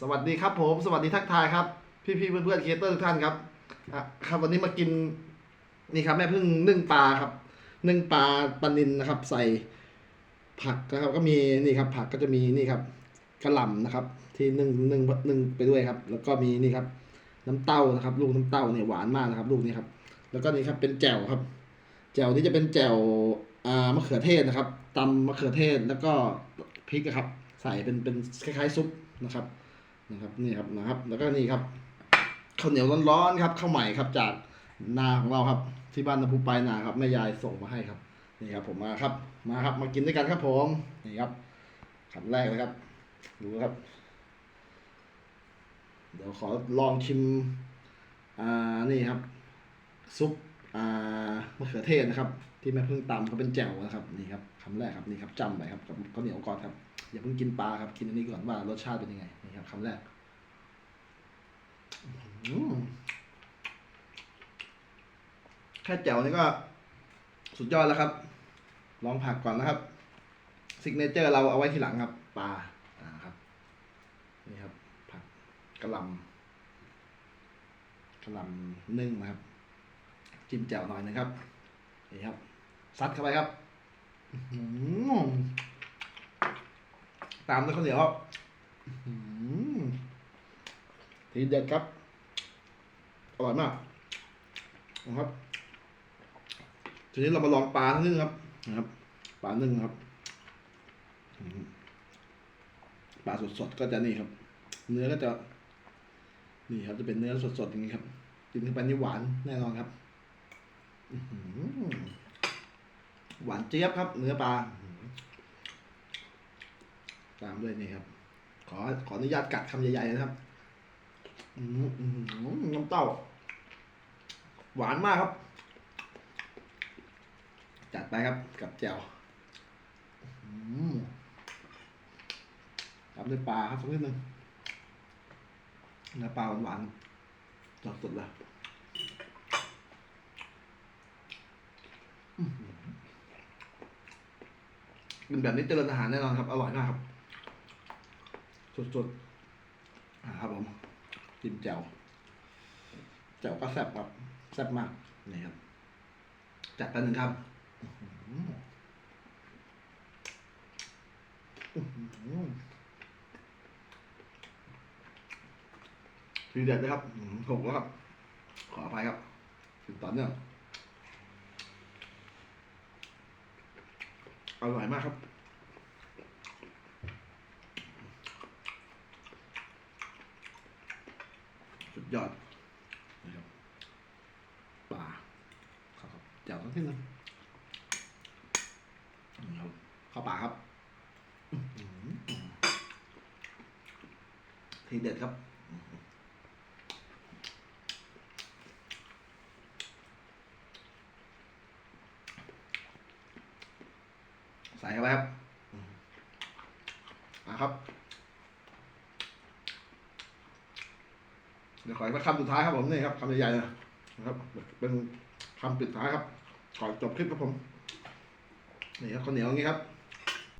สวัสดีครับผม สวัสดีทักทายครับ พี่พี่ๆเพื่อนเพื่อนๆเคเตอร์ทุกท่านครับอะครับวันนี้มากินนี่ครับแม่พิ่งนึ่งปลาครับนึ่งปลาปลานินนะครับ ใส่ผักนะครับ ก็มีนี่ครับ ผักก็จะมีนี่ครับกระหล่ำนะครับ ที่นึ่งนึ่งนึ่งไปด้วยครับ แล้วก็มีนี่ครับ น้ำเต้านะครับ ลูกน้ำเต้าเนี่ยหวานมากนะครับ ลูกนี้ครับ แล้วก็นี่ครับเป็นแจ่วครับ แจ่วนี่จะเป็นแจ่วอ่ามะเขือเทศนะครับตำมะเขือเทศแล้วก็พริกครับ ใส่เป็นเป็นคล้ายๆซุปนะครับ นะครับนี่ครับนะครับ แล้วก็นี่ครับข้าวเหนียวร้อนๆครับข้าวใหม่ครับจากนาของเราครับ ที่บ้านนภูปลายนาครับแม่ยายส่งมาให้ครับนี่ครับ ผมมาครับมาครับ มากินด้วยกันครับ ผมนี่ครับคำแรกเลยครับ ดูครับ เดี๋ยวขอลองชิมอ่านี่ครับ ซุปอ่ามะเขือเทศนะครับ ที่แม่เพิ่งตำเขาเป็นแจ่วนะครับนี่ครับคำแรกครับนี่ครับจำไปครับกับข้าวเหนียวก่อนครับอย่าเพิ่งกินปลาครับกินอันนี้ก่อนว่ารสชาติเป็นยังไงนี่ครับคำแรกแค่แจ่วนี่ก็ สุดยอดแล้วครับ ลองผักก่อนนะครับซิกเนเจอร์เราเอาไว้ทีหลังครับปลาอ่าครับนี่ครับ ผักกระลำกระลำนึ่งนะครับ จิ้มแจ่วหน่อยนะครับนี่ครับ ซัดเข้าไปครับตามด้วยข้าวเหนียวครับทีเด็ดครับอร่อยมากนะครับ ทีนี้เรามาลองปลาหนึ่งครับนะครับปลาหนึ่งครับปลาสดๆก็จะนี่ครับ เนื้อก็จะ นี่ครับ จะเป็นเนื้อสดๆอย่างนี้ครับกินเข้าไปนี่หวานแน่นอนครับ อื หวานเจี๊ยบครับ เนื้อปลา ตามด้วยนี่ครับ ขอขออนุญาตกัดคำใหญ่ๆนะครับน้ำเต้า หวานมากครับ จัดไปครับกับแจ่วตามด้วยปลาครับสักนิดนึงเนื้อปลาหวานๆสดๆเลย เป็นแบบนี้เจริญอาหารแน่นอนครับ อร่อยมากครับ สุดๆครับผมจิ้มแจ่วแจ่วก็แซ่บครับแซ่บมากนี่ครับ จัดไปหนึ่งครับทีเด็ดเลยครับอื้อหือหกแล้วครับ ขออภัยครับถึงตอนเนี้ย อร่อยมากครับ สุดยอดนะครับปลาครับแจ่วต้องที่นึงนี่ครับข้าวปลาครับทีเด็ดครับ ใส่เข้าไปครับมาครับเดี๋ยวขออีกคำสุดท้ายครับผมนี่ครับคำใหญ่ๆนะครับ เป็นคำปิดท้ายครับก่อนจบคลิปครับผมนี่ครับข้าวเหนียวอย่างนี้ครับ